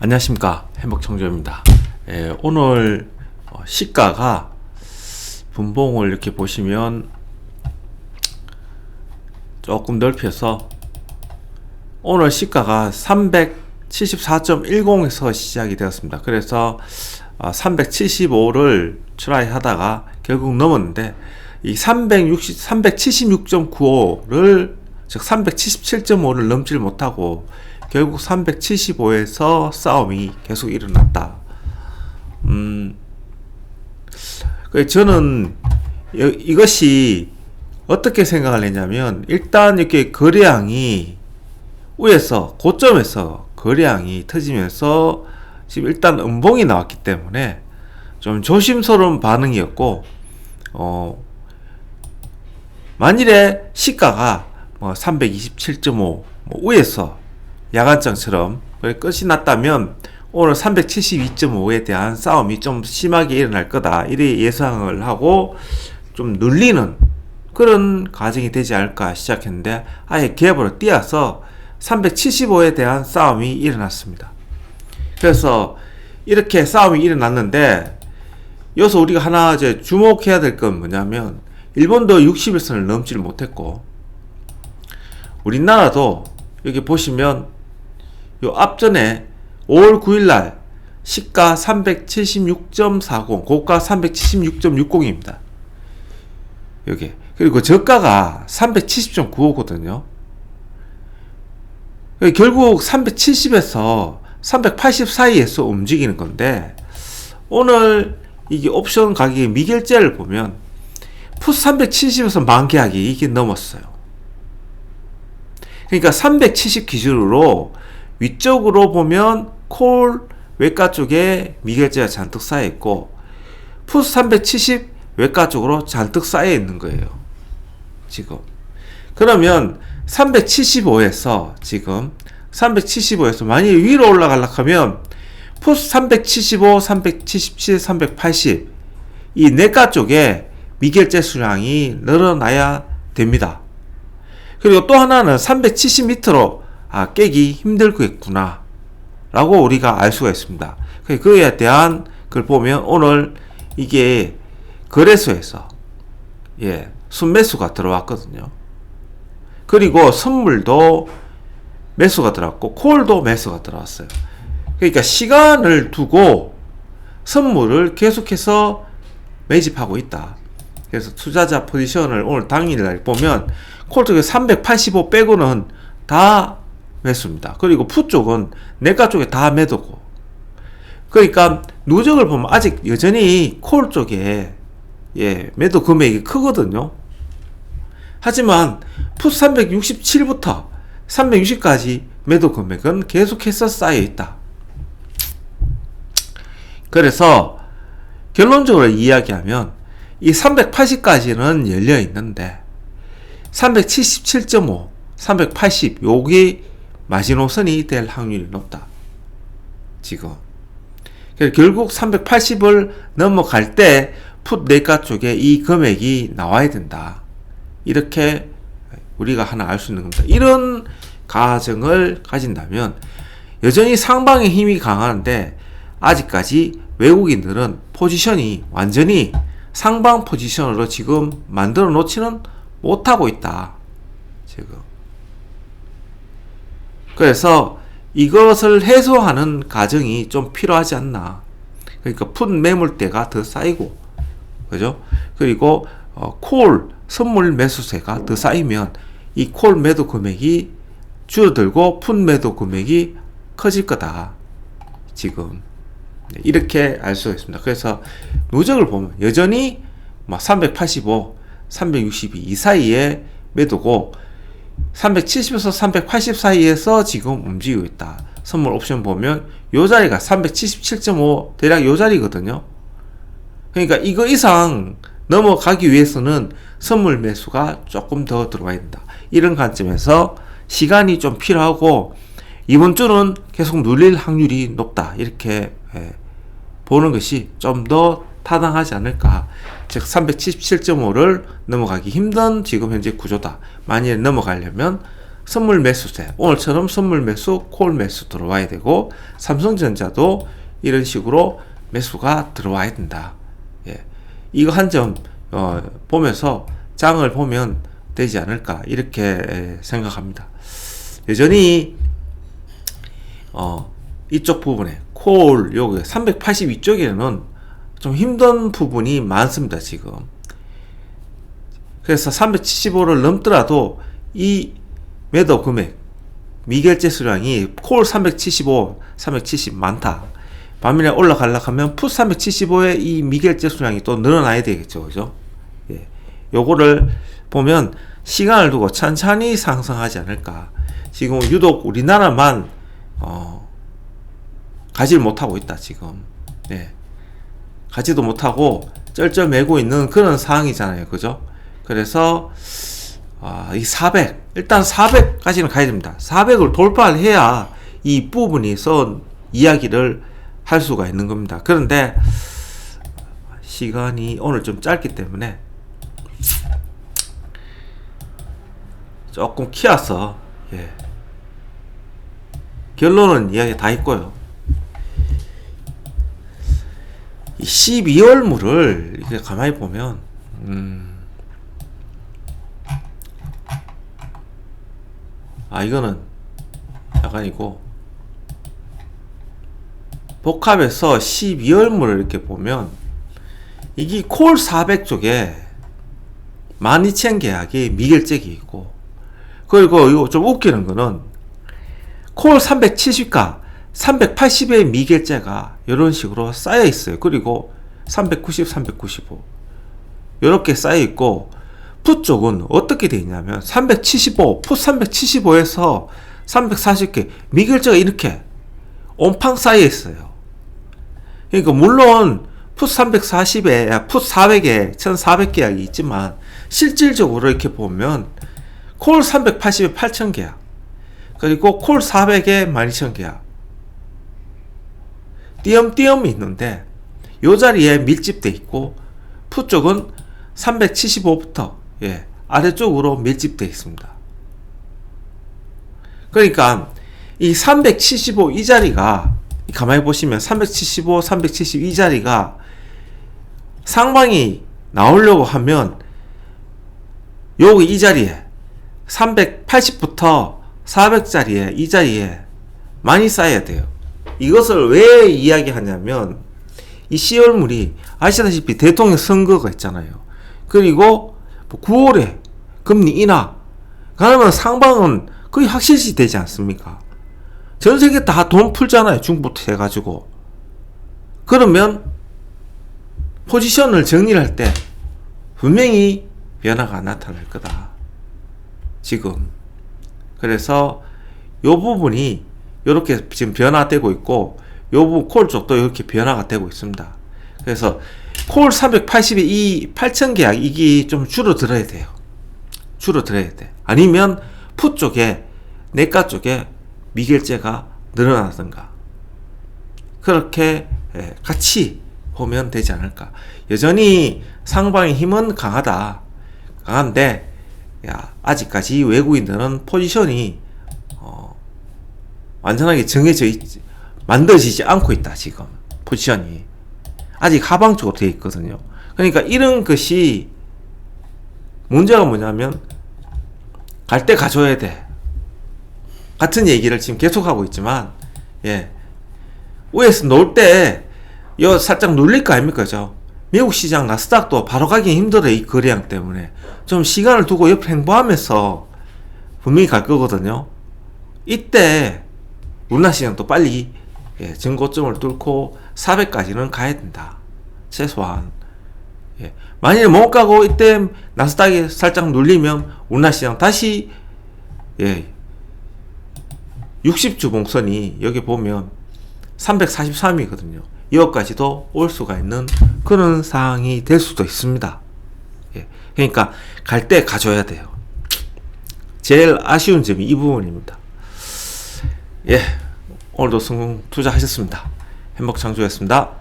안녕하십니까. 행복청조입니다. 예, 오늘 어, 시가가 분봉을 이렇게 보시면 조금 넓혀서 오늘 시가가 374.10에서 시작이 되었습니다. 그래서 375를 트라이 하다가 결국 넘었는데 이 360, 376.95를 즉 377.5를 넘질 못하고 결국 375에서 싸움이 계속 일어났다. 음, 그 저는 이것이 어떻게 생각을 했냐면 일단 이렇게 거래량이 위에서 고점에서 거래량이 터지면서 지금 일단 음봉이 나왔기 때문에 좀 조심스러운 반응이었고 어 만일에 시가가 뭐 327.5 뭐 위에서 야간장처럼 끝이 났다면 오늘 372.5에 대한 싸움이 좀 심하게 일어날 거다. 이래 예상을 하고 좀 눌리는 그런 과정이 되지 않을까 시작했는데 아예 갭으로 뛰어서 375에 대한 싸움이 일어났습니다. 그래서 이렇게 싸움이 일어났는데 여기서 우리가 하나 이제 주목해야 될 건 뭐냐면 일본도 60일선을 넘지를 못했고 우리나라도 여기 보시면 요 앞전에 5월 9일 날 시가 376.40, 고가 376.60입니다. 여기. 그리고 저가가 370.95거든요. 결국 370에서 380 사이에서 움직이는 건데, 오늘 이게 옵션 가격의 미결제를 보면, 푸스 370에서 만기하기 이게 넘었어요. 그러니까 370 기준으로 위쪽으로 보면 콜 외가 쪽에 미결제가 잔뜩 쌓여 있고 푸스 370 외가 쪽으로 잔뜩 쌓여 있는 거예요. 지금. 그러면 375에서 지금 375에서 만약에 위로 올라가려 하면 푸스 375, 377, 380 이 내가 쪽에 미결제 수량이 늘어나야 됩니다. 그리고 또 하나는 370 밑으로 아, 깨기 힘들겠구나. 라고 우리가 알 수가 있습니다. 그에 대한 걸 보면 오늘 이게 거래소에서 예, 순매수가 들어왔거든요. 그리고 선물도 매수가 들어왔고 콜도 매수가 들어왔어요. 그러니까 시간을 두고 선물을 계속해서 매집하고 있다. 그래서 투자자 포지션을 오늘 당일날 보면 콜 쪽에 385 빼고는 다 매수입니다. 그리고 푸 쪽은 내가 쪽에 다 매도고. 그러니까 누적을 보면 아직 여전히 콜 쪽에 예, 매도 금액이 크거든요. 하지만 푸 367부터 360까지 매도 금액은 계속해서 쌓여 있다. 그래서 결론적으로 이야기하면 이 380까지는 열려 있는데 377.5, 380 여기 마지노선이 될 확률이 높다. 지금. 결국 380을 넘어갈 때 풋내가 쪽에 이 금액이 나와야 된다. 이렇게 우리가 하나 알 수 있는 겁니다. 이런 가정을 가진다면 여전히 상방의 힘이 강한데 아직까지 외국인들은 포지션이 완전히 상방 포지션으로 지금 만들어 놓지는 못하고 있다. 지금. 그래서 이것을 해소하는 과정이 좀 필요하지 않나. 그러니까 푼 매물대가 더 쌓이고, 그죠? 그리고 어, 콜 선물 매수세가 더 쌓이면 이 콜 매도 금액이 줄어들고 푼 매도 금액이 커질 거다. 지금 네, 이렇게 알 수 있습니다. 그래서 누적을 보면 여전히 385, 362 이 사이에 매도고 370에서 380 사이에서 지금 움직이고 있다. 선물 옵션 보면 요 자리가 377.5 대략 요 자리거든요. 그러니까 이거 이상 넘어가기 위해서는 선물 매수가 조금 더 들어와야 된다. 이런 관점에서 시간이 좀 필요하고 이번 주는 계속 눌릴 확률이 높다. 이렇게 예, 보는 것이 좀 더 타당하지 않을까. 즉 377.5를 넘어가기 힘든 지금 현재 구조다. 만일 넘어가려면 선물 매수세 오늘처럼 선물 매수 콜 매수 들어와야 되고 삼성전자도 이런 식으로 매수가 들어와야 된다. 예. 이거 한점 어, 보면서 장을 보면 되지 않을까 이렇게 에, 생각합니다. 여전히 어, 이쪽 부분에 콜 요게 382쪽에는 좀 힘든 부분이 많습니다 지금. 그래서 375를 넘더라도 이 매도 금액 미결제 수량이 콜 375, 370 많다. 반면에 올라가려 하면 풋 375의 이 미결제 수량이 또 늘어나야 되겠죠. 그죠? 예. 요거를 보면 시간을 두고 천천히 상승하지 않을까. 지금 유독 우리나라만 어 가지를 못하고 있다, 지금. 네. 가지도 못하고 쩔쩔매고 있는 그런 상황이잖아요. 그죠? 그래서 아, 이 400, 일단 400까지는 가야 됩니다. 400을 돌파를 해야 이 부분이 선 이야기를 할 수가 있는 겁니다. 그런데 시간이 오늘 좀 짧기 때문에 조금 키워서 예. 결론은 이야기 다 있고요. 12월물을 이렇게 가만히 보면 음, 아 이거는 약간이고 복합해서 12월물을 이렇게 보면 이게 콜 400 쪽에 12,000 계약이 미결제기 있고 그리고 이거 좀 웃기는 거는 콜 370가 380의 미결제가 이런 식으로 쌓여 있어요. 그리고 390, 395 이렇게 쌓여 있고 풋 쪽은 어떻게 되어 있냐면 375, 풋 375에서 340개 미결제가 이렇게 온팡 쌓여 있어요. 그러니까 물론 풋 340에 풋 400에 1400 계약이 있지만 실질적으로 이렇게 보면 콜 380에 8000 계약 그리고 콜 400에 12000 계약 띄엄띄엄이 있는데 요 자리에 밀집돼 있고 풋 쪽은 375부터 예, 아래쪽으로 밀집돼 있습니다. 그러니까 이 375 이 자리가 가만히 보시면 375, 372 자리가 상방이 나오려고 하면 여기 이 자리에 380부터 400짜리에 이 자리에 많이 쌓여야 돼요. 이것을 왜 이야기하냐면 이 10월물이 아시다시피 대통령 선거가 있잖아요. 그리고 9월에 뭐 금리 인하 그러면 상방은 거의 확실시 되지 않습니까? 전 세계 다 돈 풀잖아요. 중국부터 해가지고. 그러면 포지션을 정리할 때 분명히 변화가 나타날 거다. 지금. 그래서 요 부분이 이렇게 지금 변화되고 있고 요 부분 콜 쪽도 이렇게 변화가 되고 있습니다. 그래서 콜 380이 이 8천 계약 이게 좀 줄어들어야 돼요. 줄어들어야 돼. 아니면 풋 쪽에 내가 쪽에 미결제가 늘어나든가 그렇게 예, 같이 보면 되지 않을까. 여전히 상방의 힘은 강하다. 강한데 야, 아직까지 외국인들은 포지션이 어, 완전하게 정해져 있지 만들어지지 않고 있다 지금 포지션이 아직 하방 쪽으로 되어 있거든요. 그러니까 이런 것이 문제가 뭐냐면 갈 때 가져야 돼. 같은 얘기를 지금 계속하고 있지만 예. 위에서 놓을 때, 요 살짝 눌릴 거 아닙니까, 죠 미국 시장 나스닥도 바로 가기 힘들어, 이 거래량 때문에. 좀 시간을 두고 옆에 행보하면서 분명히 갈 거거든요. 이때, 우리나라 시장도 빨리, 예, 증고점을 뚫고 400까지는 가야 된다. 최소한. 예. 만약에 못 가고 이때 나스닥이 살짝 눌리면 우리나라 시장 다시, 예, 60주 봉선이 여기 보면 343이거든요. 이것까지도 올 수가 있는 그런 상황이 될 수도 있습니다. 예. 그러니까 갈 때 가져야 돼요. 제일 아쉬운 점이 이 부분입니다. 예. 오늘도 성공 투자하셨습니다. 행복 창조였습니다.